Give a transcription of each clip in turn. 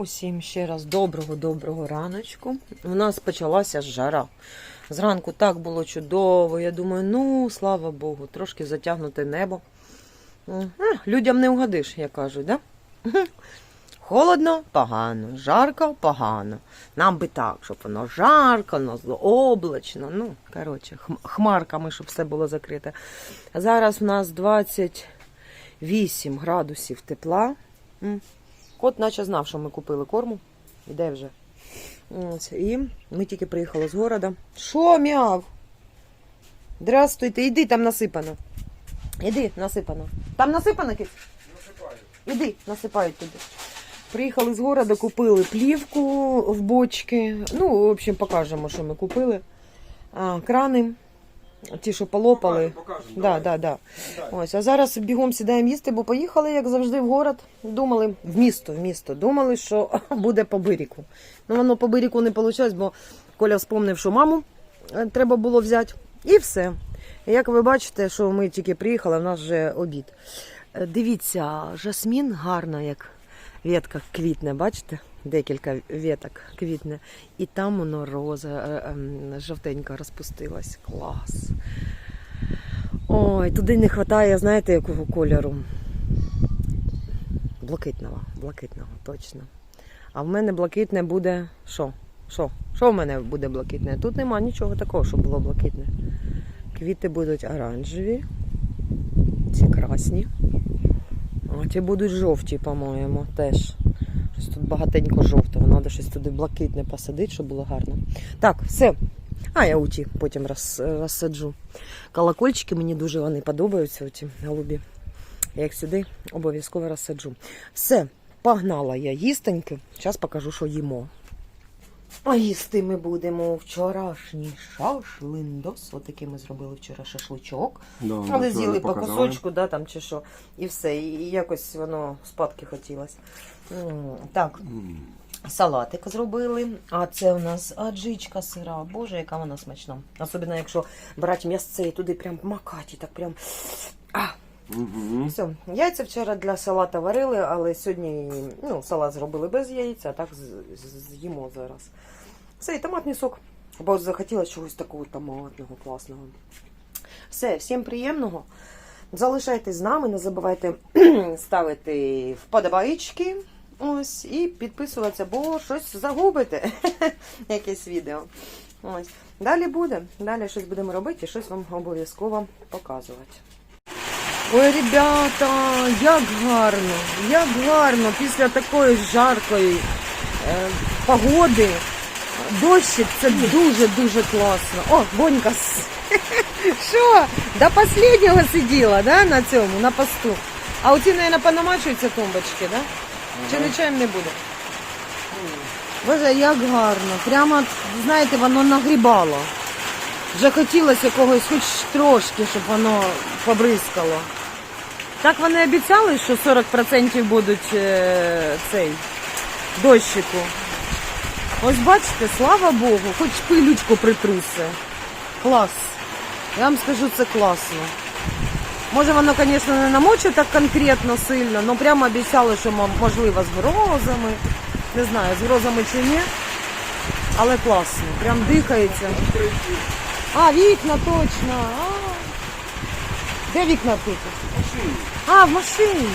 Усім ще раз доброго-доброго раночку. У нас почалася жара. Зранку так було чудово. Я думаю, ну, слава Богу, трошки затягнуте небо. М, е, Людям не угодиш, як кажуть, да? Холодно, погано, жарко, погано. Нам би так, щоб воно жарко, воно облачно. Ну, коротше, хмарками, щоб все було закрите. Зараз у нас 28 градусів тепла. Кот наче знав, що ми купили корму. Іде вже. Ось, і ми тільки приїхали з города. Що, мяв? Здравствуйте, іди, там насипано. Іди, насипано. Там насипано кіт? Іди, насипають туди. Приїхали з города, купили плівку в бочки. Ну, в общем, покажемо, що ми купили. А, крани, ті, що полопали. Покажемо, Да, да, да. Ось, а зараз бігом сідаємо їсти, бо поїхали, як завжди, в город. Думали, в місто, в місто. Думали, що буде по бирику. Ну, воно по бирику не вийшло, бо Коля вспомнив, що маму е, треба було взяти. І все. Як ви бачите, що ми тільки приїхали, в нас вже обід. Е, Дивіться, жасмін гарно, як ветка квітне, бачите? Декілька веток квітне. І там воно роза, е, ем, жовтенька розпустилась. Клас. Ой, туди не вистачає, знаєте, якого кольору? Блакитного, блакитного, точно. А в мене блакитне буде що? Що? Що в мене буде блакитне? Тут нема нічого такого, щоб було блакитне. Квіти будуть оранжеві, ці красні. А ті будуть жовті, по-моєму, теж. Щось тут багатенько жовтого. Треба щось туди блакитне посадити, щоб було гарно. Так, все. А, я оті потім роз, розсаджу. Колокольчики мені дуже вони подобаються, оті голубі. Я їх сюди обов'язково розсаджу. Все, погнала я їстеньки. Зараз покажу, що їмо. А їсти ми будемо вчорашній шашлиндос. Отакий ми зробили вчора шашличок. Да, Але з'їли по кусочку, да, там чи що. І все. І якось воно спадки хотілося. Так, салатик зробили. А це у нас аджичка сира. Боже, яка вона смачна. Особливо, якщо брати м'ясце і туди прям макати, так прям. А, Все. Яйця вчора для салата варили, але сьогодні ну, салат зробили без яйця, а так з'їмо зараз. Все, і томатний сок. Бо захотілося чогось такого томатного, класного. Все, всім приємного. Залишайтесь з нами, не забувайте ставити вподобайки. Ось, і підписуватися, бо щось загубите. Якесь відео. Ось. Далі буде. Далі щось будемо робити і щось вам обов'язково показувати. Ой, ребята, як гарно, як гарно після такої жаркої е, погоди. Дощик це дуже-дуже класно. О, Бонька. Що? До останнього сиділа, да, на цьому, на посту. А оці, мабуть, понамачуються тумбочки, да? Чи нічим не буде? Боже, як гарно. Прямо, знаєте, воно нагрібало. Вже хотілося якогось хоч трошки, щоб воно побризкало. Так вони обіцяли, що 40% будуть е, цей дощику. Ось бачите, слава Богу, хоч пилючку притруси. Клас. Я вам скажу, це класно. Може, воно, звісно, не намочить так конкретно сильно, але прямо обіцяли, що можливо з грозами. Не знаю, з грозами чи ні. Але класно. Прям дихається. А, вікна точно. А. Де вікна тут? А, в машині.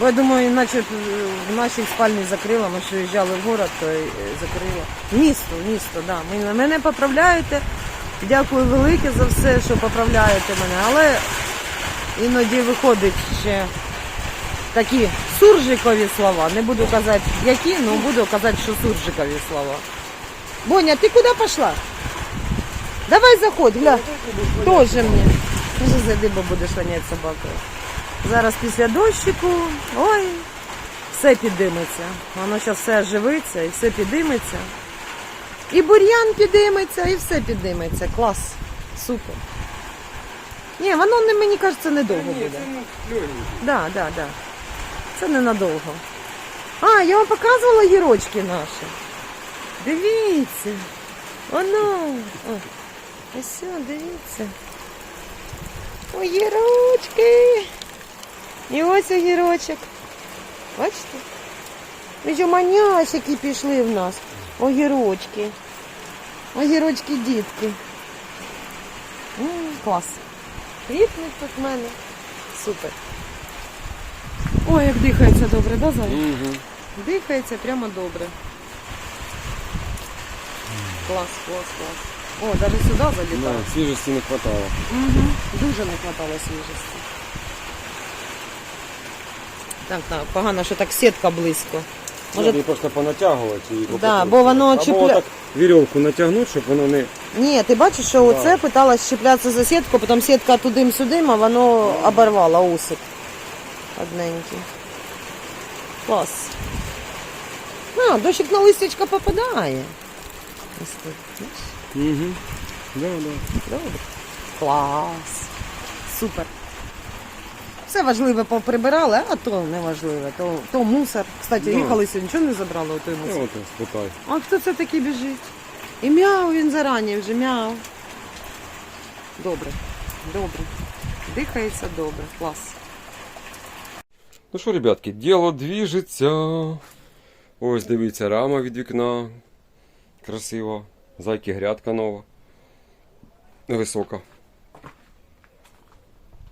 Бо я думаю, наче е, в нашій спальні закрила, ми що їжджали в город, то е, закрила. Місто, місто, да. Ви мене поправляєте. Дякую велике за все, що поправляєте мене. Але іноді виходить ще такі суржикові слова. Не буду казати які, але буду казати, що суржикові слова. Боня, ти куди пішла? Давай заходь, гля. Тоже мені. Вже зайди, бо будеш ганяти собакою. Зараз після дощику, ой, все підиметься. Воно зараз все оживиться і все підиметься. І бур'ян підиметься, і все підиметься. Клас. Супер. Ні, воно не, мені кажеться, недовго Ні, буде. це не легенький. Да, да, да. Це ненадовго. А, я вам показувала гірочки наші. Дивіться. Воно. Ось, все, дивіться. Огірочки. І ось огірочок. Бачите? Причому манясики пішли в нас. Огірочки. Огірочки дітки. М, клас. Квітнуть тут в мене. Супер. Ой, як дихається добре, да, Зай? Угу. Дихається прямо добре. Клас, клас, клас. О, навіть сюди залітає. Да, свіжості не хватало. Угу. Дуже не хватало свіжості. Так, так, погано, що так сітка близько. Може... Її просто понатягувати і Да, бо воно Або чіпля- так вірьовку натягнути, щоб воно не. Ні, ти бачиш, що Да. оце питалась чіплятися за сітку, потім сітка тудим-сюдим, а воно оборвало усик. Одненький. Клас. А, дощик на листячка попадає. Ось тут, бачиш? Угу. Да, да. Добре. Клас. Супер. Все важливе поприбирали, а то не важливе. То, то мусор. Кстати, Да. їхали сьогодні, нічого не забрали у той Ну, мусор. от спитай. А хто це такий біжить? І мяу він зарані вже мяу. Добре, добре. Дихається добре, клас. Ну що, ребятки, діло двіжиться. Ось дивіться, рама від вікна. Красива. Зайки грядка нова. Висока.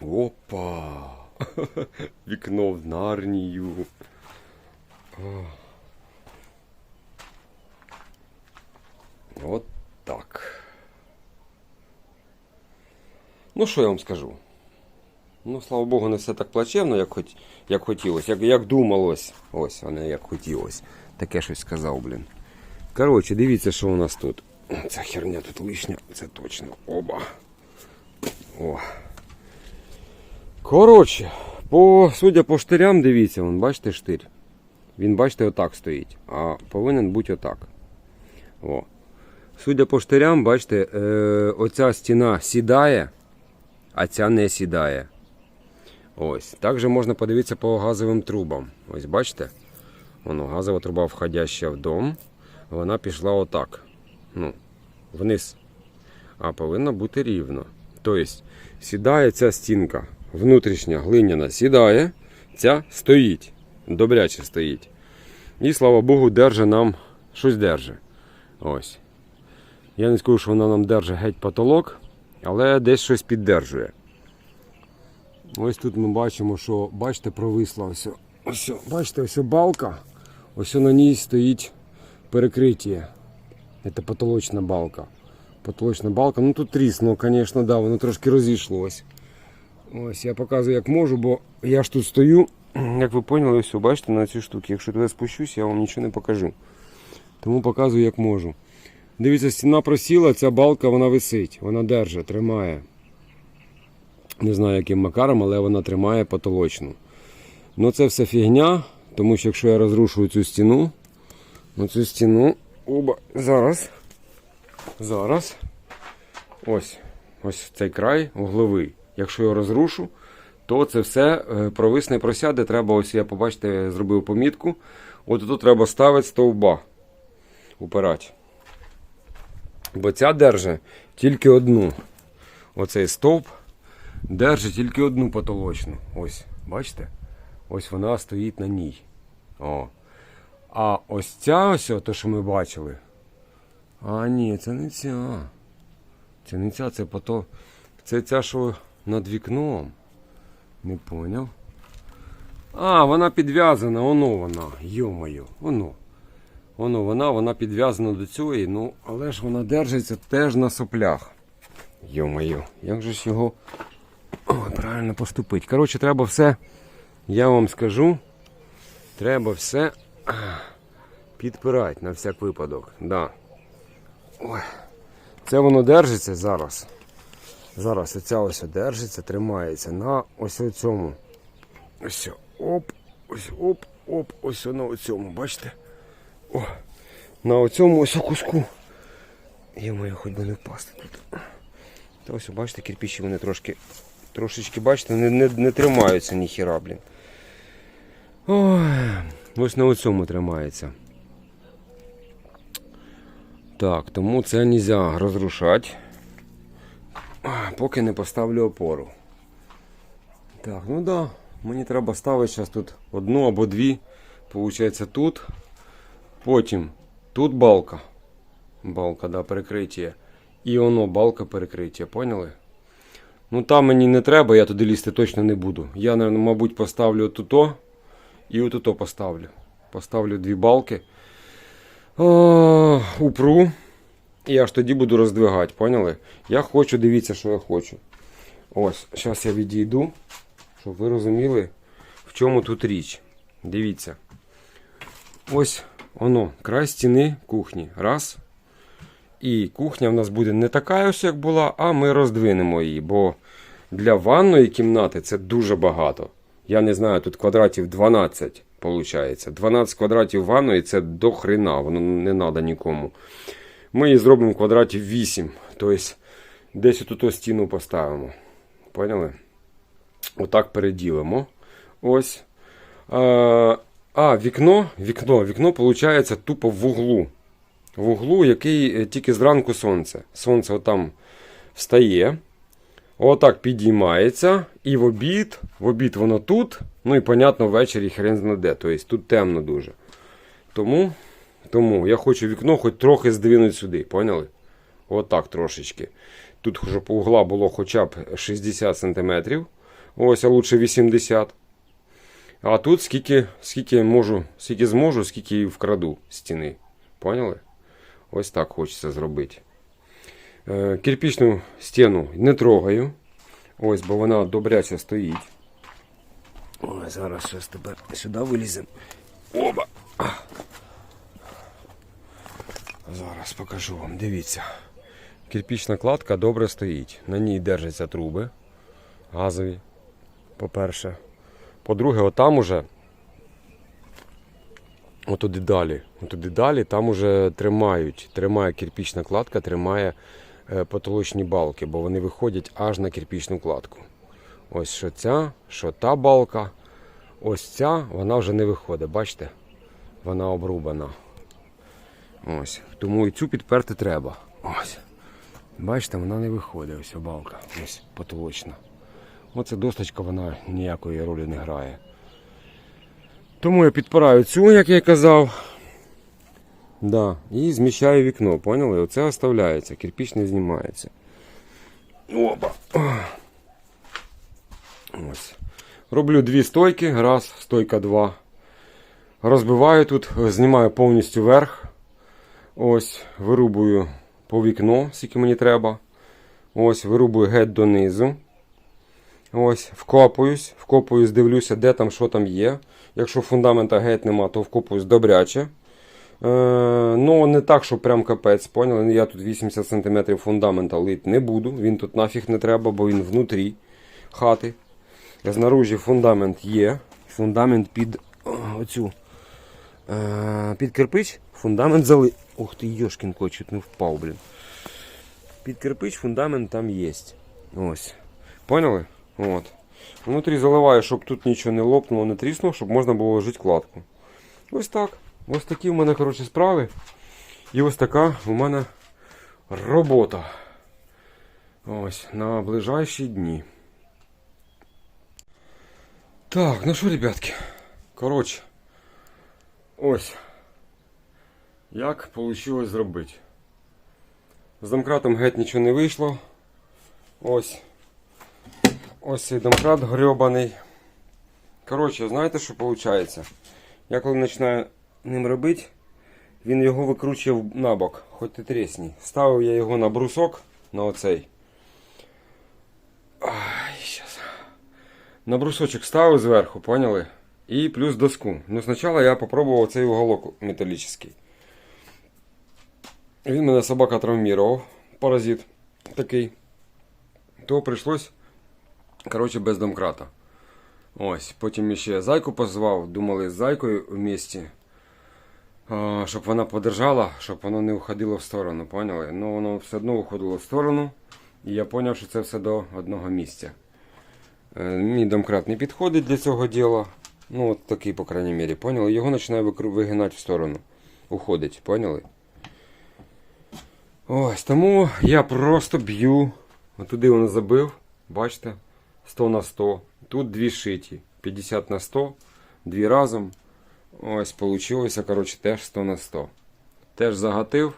Опа! Вікно в нарнію. От так. Ну, що я вам скажу? Ну, слава Богу, не все так плачевно, як, хоч, як хотілося, як, як думалось. Ось, а не як хотілося. Таке щось сказав, блін. Коротше, дивіться, що у нас тут. Ця херня тут лишня, це точно. Оба. О. Коротше, по, судя по штирям, дивіться, вон, бачите штир. Він, бачите, отак стоїть. А повинен бути отак. О. Судя по штирям, бачите, е, оця стіна сідає, а ця не сідає. Ось. Також можна подивитися по газовим трубам. Ось бачите? Воно, газова труба входяща в дом. Вона пішла отак. Ну, вниз. А повинна бути рівно. Тобто, сідає ця стінка, внутрішня глиняна сідає, ця стоїть. Добряче стоїть. І слава Богу, держи нам щось держи. Ось. Я не скажу, що вона нам держить геть потолок, але десь щось піддержує. Ось тут ми бачимо, що бачите, провисла ось. ось бачите, ось балка. Ось на ній стоїть перекриття. Це потолочна балка. Потолочна балка. Ну тут тріснуло, звісно, да, воно трошки розійшлось. Ось я показую, як можу, бо я ж тут стою, як ви поняли, ось бачите на цій штуці. Якщо туди спущусь, я вам нічого не покажу. Тому показую, як можу. Дивіться, стіна просіла, ця балка вона висить, вона держить, тримає. Не знаю, яким макаром, але вона тримає потолочну. Ну це все фігня, тому що якщо я розрушу цю стіну, ну цю стіну, оба, зараз, зараз, ось, ось цей край угловий. Якщо я розрушу, то це все е, провисне просяде. Треба, ось я побачите, зробив помітку. От тут треба ставити стовба. Упирати. Бо ця держить тільки одну. Оцей стовп держить тільки одну потолочну. Ось, бачите? Ось вона стоїть на ній. О. А ось ця ось, то, що ми бачили. А, ні, це не ця. Це не ця, це пото. Це ця, що над вікном. Не поняв. А, вона підв'язана, воно вона. Йо-моє, воно. Воно вона, вона підв'язана до цієї, ну, але ж вона держиться теж на соплях. Йо-моє, як же ж його Ой, правильно поступити. Коротше, треба все, я вам скажу, треба все підпирати на всяк випадок. Да. Ой. Це воно держиться зараз. Зараз оця ось держиться, тримається на ось цьому. Ось, оп, ось, оп, оп, ось на цьому, бачите? О, на оцьому ось куску. Йо-моє, хоч би не впасти тут. Та ось, бачите, кирпичі вони трошки, трошечки, бачите, не, не, не тримаються ніхіра, блін. Ой, ось на оцьому тримається. Так, тому це не можна розрушати, поки не поставлю опору. Так, ну да, мені треба ставити зараз тут одну або дві Получається тут. Потім тут балка. Балка, да, перекриття. І воно балка перекриття, поняли? Ну там мені не треба, я туди лізти точно не буду. Я, мабуть, поставлю отуто і отуто поставлю. Поставлю дві балки. О, упру. І аж тоді буду роздвигати, поняли? Я хочу, дивіться, що я хочу. Ось, зараз я відійду, щоб ви розуміли, в чому тут річ. Дивіться. Ось воно, край стіни кухні. Раз. І кухня в нас буде не така ось, як була, а ми роздвинемо її. Бо для ванної кімнати це дуже багато. Я не знаю, тут квадратів 12 виходить. 12 квадратів ванної це до хрена, воно не треба нікому. Ми її зробимо квадратів 8. Тобто десь отут стіну поставимо. Поняли? Отак переділимо. Ось. А, а вікно, вікно, вікно виходить тупо в углу. В углу, який е, тільки зранку сонце. Сонце отам встає. Отак підіймається. І в обід, в обід воно тут. Ну і, понятно, ввечері хрен знаде. Тобто тут темно дуже. Тому, тому я хочу вікно хоч трохи здвинути сюди, поняли? Отак трошечки. Тут щоб угла було хоча б 60 см. Ось, а лучше 80 А тут скільки, скільки можу, скільки зможу, скільки вкраду стіни. Поняли? Ось так хочеться зробити. Е, кирпічну стіну не трогаю. Ось, бо вона добряче стоїть. Ой, зараз щось тепер сюди виліземо. Оба! Зараз покажу вам. Дивіться. Кирпічна кладка добре стоїть. На ній держаться труби газові. По-перше. По-друге, отам уже. Отуди далі. Отуди далі, там уже тримають. Тримає кирпічна кладка, тримає потолочні балки, бо вони виходять аж на кирпічну кладку. Ось що ця, що та балка. Ось ця, вона вже не виходить, бачите? Вона обрубана. Ось. Тому і цю підперти треба. Ось. Бачите, вона не виходить, ось балка. Ось потолочна. Оце досточка, вона ніякої ролі не грає. Тому я підпираю цю, як я казав. Да. І зміщаю вікно, поняли? Оце оставляється, кирпіч не знімається. Опа. Ось. Роблю дві стойки, раз, стойка два. Розбиваю тут, знімаю повністю верх. Ось, вирубую по вікно, скільки мені треба. Ось, вирубую геть донизу. Ось, вкопуюсь, вкопуюсь, дивлюся, де там, що там є. Якщо фундамента геть нема, то вкопуюсь добряче. Е, ну, не так, що прям капець, поняли? Я тут 80 см фундамента лить не буду. Він тут нафіг не треба, бо він внутрі хати. Знаружі фундамент є. Фундамент під оцю. Е, під кирпич фундамент зали. Ух ти, йошкін кот, чуть не впав, блін. Під кирпич фундамент там є. Ось. Поняли? От. Внутрі заливаю, щоб тут нічого не лопнуло, не тріснуло, щоб можна було ложити кладку. Ось так. Ось такі в мене коротше, справи. І ось така у мене робота. Ось, на ближайші дні. Так, ну що, ребятки. Коротше. Ось. Як вийшло зробити. З домкратом геть нічого не вийшло. Ось. Ось цей домкрат грьобаний. Коротше, знаєте, що виходить? Я коли починаю ним робити, він його викручує на бок, хоч ти тресні. Ставив я його на брусок, на оцей. Ай, щас. На брусочок ставив зверху, поняли? І плюс доску. Ну, спочатку я попробував цей уголок металічний. Він мене собака травмував, паразит такий. То прийшлось, коротше, без домкрата. Ось, потім ще зайку позвав, думали з зайкою в місті, щоб вона подержала, щоб воно не уходило в сторону, поняли? Ну воно все одно уходило в сторону, і я зрозумів, що це все до одного місця. Е, Мій домкрат не підходить для цього діла. Ну, от такий, по крайній мірі, поняли? Його починає вигинати в сторону. Уходить, поняли? Ось, тому я просто б'ю. Туди воно забив. Бачите? 100 на 100. Тут дві шиті. 50 на 100. Дві разом. Ось, получилося, коротше, теж 100 на 100. Теж загатив,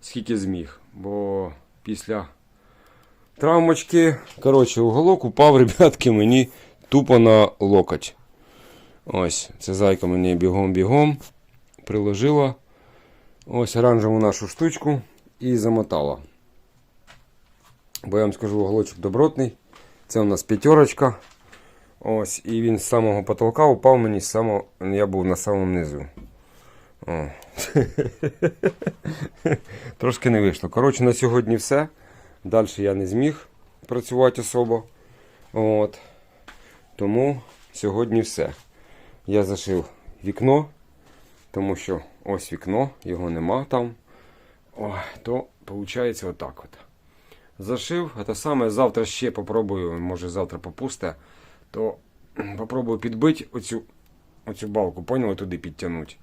скільки зміг. Бо після травмочки, коротше, уголок упав, ребятки, мені тупо на локоть. Ось, це зайка мені бігом-бігом приложила. Ось оранжеву нашу штучку і замотала. Бо я вам скажу, уголочок добротний. Це у нас п'ятерочка. Ось, і він з самого потолка упав мені з. Я був на самому низу. О. Трошки не вийшло. Коротше, на сьогодні все. Далі я не зміг працювати особо. От. Тому сьогодні все. Я зашив вікно, тому що ось вікно, його нема там. Ой, то виходить отак от. Зашив, а те саме завтра ще попробую, може завтра попусте, то попробую підбити оцю, оцю балку, поняли, туди підтягнути.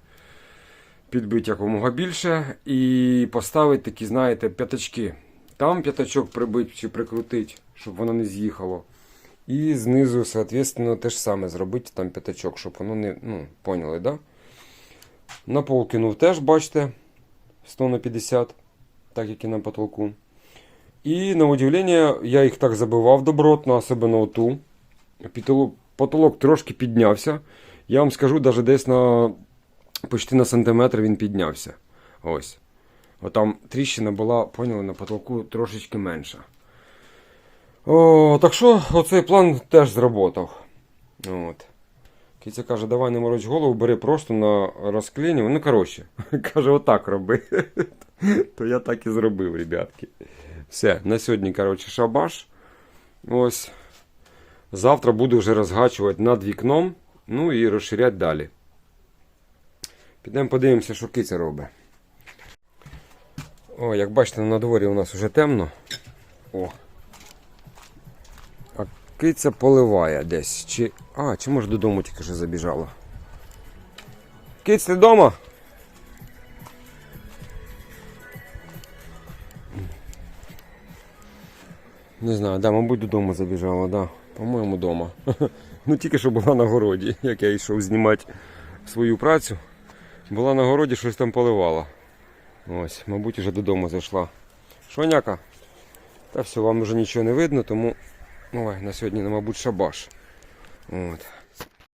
Підбити якомога більше і поставити такі, знаєте, п'ятачки. Там п'ятачок прибити чи прикрутити, щоб воно не з'їхало. І знизу, соответственно, те ж саме зробити там п'ятачок, щоб воно не. Ну, поняли, да? На пол кинув теж, бачите, 100 на 50, так як і на потолку. І на удивлення, я їх так забивав добротно, особливо оту. Потолок, трошки піднявся. Я вам скажу, навіть десь на почти на сантиметр він піднявся. Ось. Отам тріщина була, поняли, на потолку трошечки менша. О, так що оцей план теж зработав. От. Киця каже, давай не мороч голову, бери просто на розклінювання. Ну, коротше, каже, отак роби. То я так і зробив, ребятки. Все, на сьогодні, коротше, шабаш. Ось. Завтра буду вже розгачувати над вікном. Ну і розширяти далі. Підемо подивимося, що киця робить. О, як бачите, на дворі у нас вже темно. О. А киця поливає десь. Чи. А, чи може додому тільки що забіжала. Киць, ти вдома? Не знаю, да, мабуть, додому забіжала, да. По-моєму, вдома. Ну тільки що була на городі, як я йшов знімати свою працю. Була на городі, щось там поливала. Ось, мабуть, вже додому зайшла. Шоняка? Та все, вам вже нічого не видно, тому ой, на сьогодні, мабуть, шабаш. От.